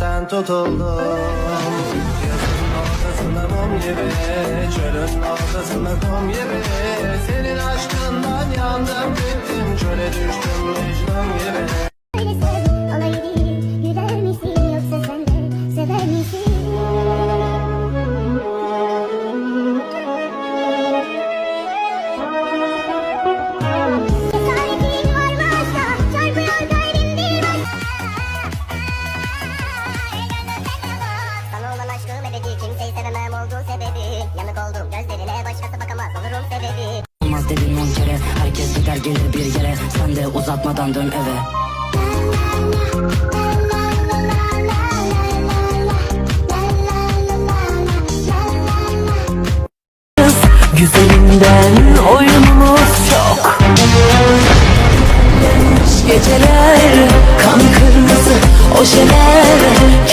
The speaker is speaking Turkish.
ben tutuldum Yazın ortasında mum gibi Çölün ortasında kum gibi. Senin aşkından yandım bittim Çöle düştüm Mecnun gibi aşkım ebedi Kimseyi sevemem. Olduğu sebebi Yanık oldum gözlerine başkası bakamaz Olurum sebebi. Olmaz dedim on kere Herkes gider gelir bir yere. Sen de uzatmadan dön eve. Güzelinden oyunumuz çok. Geceler